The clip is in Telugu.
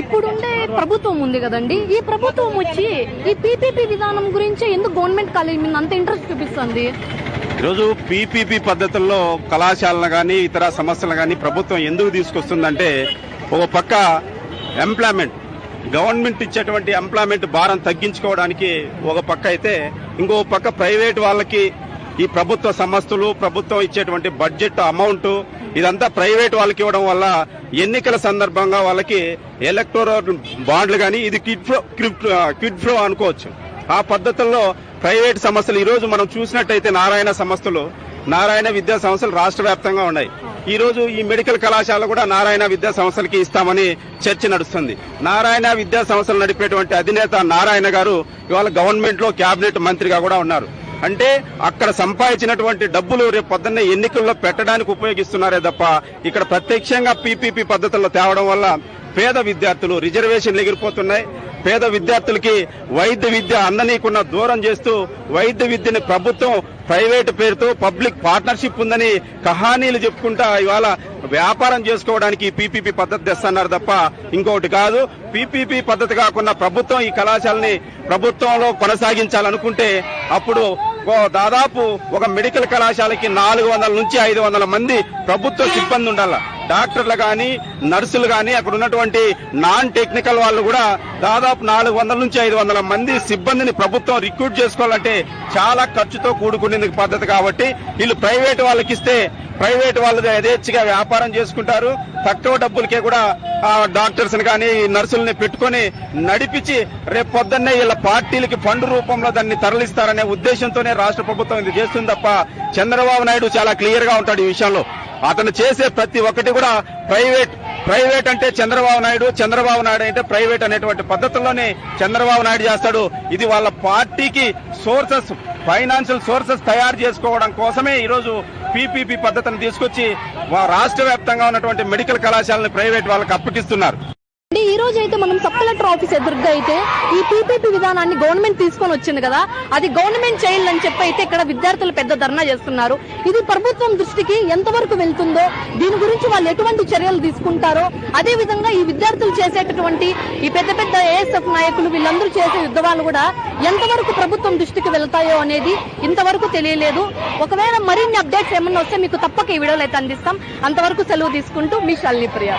ఇప్పుడుండే ప్రభుత్వం ఉంది కదండి. ఈ ప్రభుత్వం వచ్చి ఈ పీపీపీ విధానం గురించి ఎందుకు గవర్నమెంట్ కాలేజ్ మీద అంత ఇంట్రెస్ట్ చూపిస్తుంది? ఈరోజు పీపీపీ పద్ధతుల్లో కళాశాలను కానీ ఇతర సమస్యలు కానీ ప్రభుత్వం ఎందుకు తీసుకొస్తుందంటే ఒక పక్క ఎంప్లాయ్మెంట్ గవర్నమెంట్ ఇచ్చేటువంటి ఎంప్లాయ్మెంట్ భారం తగ్గించుకోవడానికి ఒక పక్క అయితే ఇంకో పక్క ప్రైవేట్ వాళ్ళకి ఈ ప్రభుత్వ సంస్థలు ప్రభుత్వం ఇచ్చేటువంటి బడ్జెట్ అమౌంట్ ఇదంతా ప్రైవేట్ వాళ్ళకి ఇవ్వడం వల్ల ఎన్నికల సందర్భంగా వాళ్ళకి ఎలక్టోరల్ బాండ్లు కానీ ఇది కిడ్ ఫ్లో కిడ్ అనుకోవచ్చు. ఆ పద్ధతుల్లో ప్రైవేట్ సంస్థలు ఈరోజు మనం చూసినట్టయితే నారాయణ సంస్థలు నారాయణ విద్యా సంస్థలు రాష్ట్ర వ్యాప్తంగా ఉన్నాయి. ఈ రోజు ఈ మెడికల్ కళాశాల కూడా నారాయణ విద్యా సంస్థలకి ఇస్తామని చర్చ నడుస్తుంది. నారాయణ విద్యా సంస్థలు నడిపేటువంటి అధినేత నారాయణ గారు ఇవాళ గవర్నమెంట్లో కేబినెట్ మంత్రిగా కూడా ఉన్నారు. అంటే అక్కడ సంపాదించినటువంటి డబ్బులు రేపు పొద్దున్నే ఎన్నికల్లో పెట్టడానికి ఉపయోగిస్తున్నారే తప్ప ఇక్కడ ప్రత్యక్షంగా పీపీపీ పద్ధతుల్లో తేవడం వల్ల పేద విద్యార్థులు రిజర్వేషన్లు ఎగిరిపోతున్నాయి. పేద విద్యార్థులకి వైద్య విద్య అందనీకున్న దూరం చేస్తూ వైద్య విద్యని ప్రభుత్వం ప్రైవేటు పేరుతో పబ్లిక్ పార్ట్నర్షిప్ ఉందని కహానీలు చెప్పుకుంటా ఇవాళ వ్యాపారం చేసుకోవడానికి పీపీపీ పద్ధతి తెస్తున్నారు తప్ప ఇంకోటి కాదు. పీపీపీ పద్ధతి కాకుండా ప్రభుత్వం ఈ కళాశాలని ప్రభుత్వంలో కొనసాగించాలనుకుంటే అప్పుడు ఓ దాదాపు ఒక మెడికల్ కళాశాలకి నాలుగు వందల నుంచి ఐదు వందల మంది ప్రభుత్వ సిబ్బంది ఉండాల. డాక్టర్లు కానీ నర్సులు కానీ అక్కడ ఉన్నటువంటి నాన్ టెక్నికల్ వాళ్ళు కూడా దాదాపు నాలుగు వందల నుంచి ఐదు వందల మంది సిబ్బందిని ప్రభుత్వం రిక్రూట్ చేసుకోవాలంటే చాలా ఖర్చుతో కూడుకునేందుకు పద్ధతి కాబట్టి వీళ్ళు ప్రైవేట్ వాళ్ళకి ఇస్తే ప్రైవేట్ వాళ్ళు యథేచ్ఛగా వ్యాపారం చేసుకుంటారు. తక్కువ డబ్బులకే కూడా డాక్టర్స్ కానీ నర్సుల్ని పెట్టుకొని నడిపించి రేపు పొద్దున్నే వీళ్ళ పార్టీలకి ఫండ్ రూపంలో దాన్ని తరలిస్తారనే ఉద్దేశంతోనే రాష్ట్ర ప్రభుత్వం ఇది చేస్తుంది తప్ప చంద్రబాబు నాయుడు చాలా క్లియర్గా ఉంటాడు ఈ విషయంలో. అతను చేసే ప్రతి ఒక్కటి కూడా ప్రైవేట్ ప్రైవేట్ అంటే చంద్రబాబు నాయుడు చంద్రబాబు నాయుడు అంటే ప్రైవేట్ అనేటువంటి పద్ధతుల్లోనే చంద్రబాబు నాయుడు చేస్తాడు. ఇది వాళ్ళ పార్టీకి సోర్సెస్ ఫైనాన్షియల్ సోర్సెస్ తయారు చేసుకోవడం కోసమే ఈరోజు పీపీపీ పద్ధతిని తీసుకొచ్చి రాష్ట్ర వ్యాప్తంగా ఉన్నటువంటి మెడికల్ కళాశాలని ప్రైవేట్ వాళ్ళకి అప్పగిస్తున్నారు. రోజు అయితే మనం సబ్ కలెక్టర్ ఆఫీస్ ఎదురుగా అయితే ఈ పీపీపీ విధానాన్ని గవర్నమెంట్ తీసుకొని వచ్చింది కదా అది గవర్నమెంట్ చేయాలని చెప్పి అయితే ఇక్కడ విద్యార్థులు పెద్ద ధర్నా చేస్తున్నారు. ఇది ప్రభుత్వం దృష్టికి ఎంతవరకు వెళ్తుందో దీని గురించి వాళ్ళు ఎటువంటి చర్యలు తీసుకుంటారో అదే విధంగా ఈ విద్యార్థులు చేసేటటువంటి ఈ పెద్ద పెద్ద ఏఎస్ఎఫ్ నాయకులు వీళ్ళందరూ చేసే యుద్ధాలు కూడా ఎంతవరకు ప్రభుత్వం దృష్టికి వెళ్తాయో అనేది ఇంతవరకు తెలియలేదు. ఒకవేళ మరిన్ని అప్డేట్స్ ఏమన్నా వస్తే మీకు తప్పక ఈ వీడియోలు అయితే అందిస్తాం. అంతవరకు సెలవు తీసుకుంటూ మీ శాలిని ప్రియ.